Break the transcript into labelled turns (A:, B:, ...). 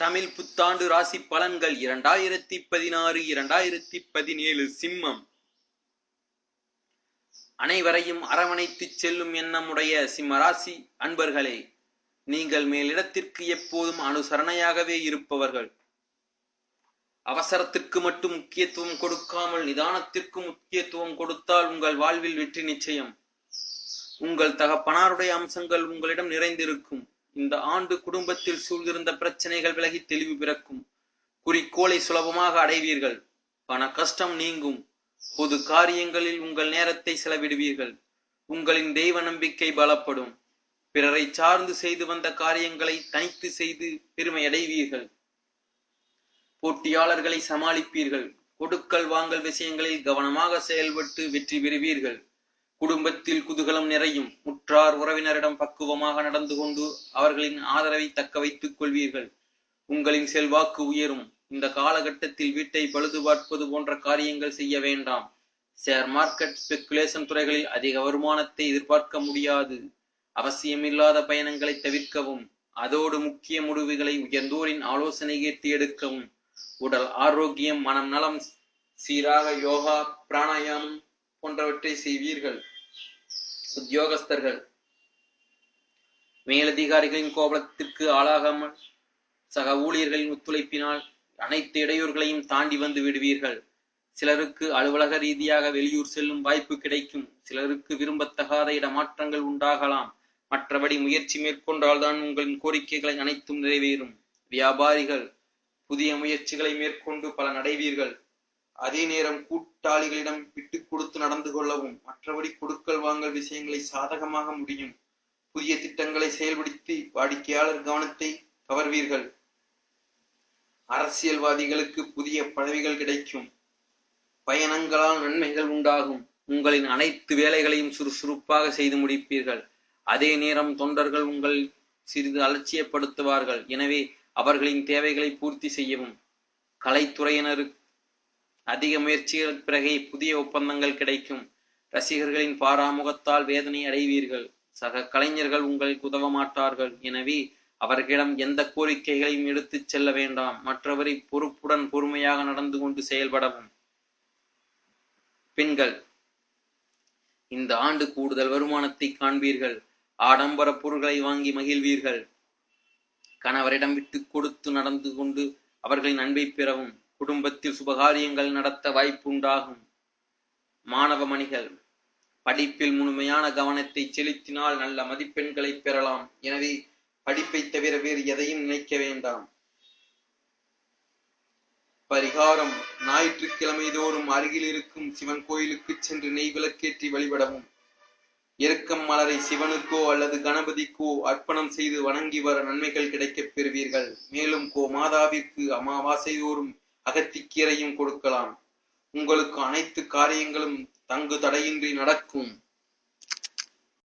A: தமிழ் புத்தாண்டு ராசி பலன்கள் இரண்டாயிரத்தி பதினாறு இரண்டாயிரத்தி பதினேழு சிம்மம். அனைவரையும் அரவணைத்துச் செல்லும் எண்ணமுடைய சிம்ம ராசி அன்பர்களே நீங்கள் மேலிடத்திற்கு எப்போதும் அனுசரணையாகவே இருப்பவர்கள். அவசரத்திற்கு மட்டும் முக்கியத்துவம் கொடுக்காமல் நிதானத்திற்கு முக்கியத்துவம் கொடுத்தால் உங்கள் வாழ்வில் வெற்றி நிச்சயம். உங்கள் தகப்பனாருடைய அம்சங்கள் உங்களிடம் நிறைந்திருக்கும். இந்த ஆண்டு குடும்பத்தில் சூழ்ந்திருந்த பிரச்சனைகள் விலகி தெளிவு பிறக்கும். குறிக்கோளை சுலபமாக அடைவீர்கள். பண கஷ்டம் நீங்கும். பொது காரியங்களில் உங்கள் நேரத்தை செலவிடுவீர்கள். உங்களின் தெய்வ நம்பிக்கை பலப்படும். பிறரை சார்ந்து செய்து வந்த காரியங்களை தனித்து செய்து பெருமை அடைவீர்கள். போட்டியாளர்களை சமாளிப்பீர்கள். கொடுக்கல் வாங்கல் விஷயங்களில் கவனமாக செயல்பட்டு வெற்றி பெறுவீர்கள். குடும்பத்தில் குதூகலம் நிறையும். முற்றார் உறவினரிடம் பக்குவமாக நடந்து கொண்டு அவர்களின் ஆதரவை தக்க வைத்துக் கொள்வீர்கள். உங்களின் செல்வாக்கு உயரும். இந்த காலகட்டத்தில் வீட்டை பழுது பார்ப்பது போன்ற காரியங்கள் செய்ய வேண்டாம். ஷேர் மார்க்கெட் ஸ்பெகுலேஷன் துறைகளில் அதிக வருமானத்தை எதிர்பார்க்க முடியாது. அவசியமில்லாத பயணங்களை தவிர்க்கவும். அதோடு முக்கிய முடிவுகளை உயர்ந்தோரின் ஆலோசனை கேட்டு எடுக்கவும். உடல் ஆரோக்கியம் மனம் நலம் சீராக யோகா பிராணாயாமம் போன்றவற்றை செய்வீர்கள். உத்தியோகஸ்தர்கள். மேலதிகாரிகளின் கோபத்திற்கு ஆளாகாமல் சக ஊழியர்களின் ஒத்துழைப்பினால் அனைத்து இடையூறுகளையும் தாண்டி வந்து விடுவீர்கள். சிலருக்கு அலுவலக ரீதியாக வெளியூர் செல்லும் வாய்ப்பு கிடைக்கும். சிலருக்கு விரும்பத்தகாத இடமாற்றங்கள் உண்டாகலாம். மற்றபடி முயற்சி மேற்கொண்டால்தான் உங்களின் கோரிக்கைகளை அனைத்தும் நிறைவேறும். வியாபாரிகள் புதிய முயற்சிகளை மேற்கொண்டு பலன் அடைவீர்கள். அதே நேரம் கூட்டாளிகளிடம் விட்டு கொடுத்து நடந்து கொள்ளவும் மற்றபடி கொடுக்கல் வாங்கல் விஷயங்களை சாதகமாக முடியும். புதிய திட்டங்களை செயல்படுத்தி வாடிக்கையாளர் கவனத்தை கவர்வீர்கள். அரசியல்வாதிகளுக்கு புதிய பதவிகள் கிடைக்கும். பயணங்களால் நன்மைகள் உண்டாகும். உங்களின் அனைத்து வேலைகளையும் சுறுசுறுப்பாக செய்து முடிப்பீர்கள். அதே நேரம் தொண்டர்கள் உங்கள் சிறிது அலட்சியப்படுத்துவார்கள். எனவே அவர்களின் தேவைகளை பூர்த்தி செய்யவும். கலைத்துறையினருக்கு அதிக முயற்சிகள் பிறகே புதிய ஒப்பந்தங்கள் கிடைக்கும். ரசிகர்களின் பாராமுகத்தால் வேதனை அடைவீர்கள். சக கலைஞர்கள் உங்களுக்கு உதவ மாட்டார்கள். எனவே அவர்களிடம் எந்த கோரிக்கைகளையும் எடுத்துச் செல்ல வேண்டாம். மற்றவரை பொறுப்புடன் பொறுமையாக நடந்து கொண்டு செயல்படவும். பெண்கள் இந்த ஆண்டு கூடுதல் வருமானத்தை காண்பீர்கள். ஆடம்பர பொருட்களை வாங்கி மகிழ்வீர்கள். கணவரிடம் விட்டு கொடுத்து நடந்து கொண்டு அவர்களின் அன்பை பெறவும். குடும்பத்தில் சுபகாரியங்கள் நடத்த வாய்ப்பு உண்டாகும் மாணவ மணிகள் படிப்பில் முழுமையான கவனத்தை செலுத்தினால் நல்ல மதிப்பெண்களை பெறலாம். எனவே படிப்பை தவிர வேறு எதையும் நினைக்க வேண்டாம். பரிகாரம் ஞாயிற்றுக்கிழமை தோறும் அருகில் இருக்கும் சிவன் கோயிலுக்கு சென்று நெய் விளக்கேற்றி வழிபடவும். இறக்கம் மலரை சிவனுக்கோ அல்லது கணபதிக்கோ அர்ப்பணம் செய்து வணங்கி வர நன்மைகள் கிடைக்கப் பெறுவீர்கள். மேலும் கோ மாதாவிற்கு அமாவாசை தோறும் அகத்திக்கீரையும் கொடுக்கலாம். உங்களுக்கு அனைத்து காரியங்களும் தங்கு தடையின்றி நடக்கும்.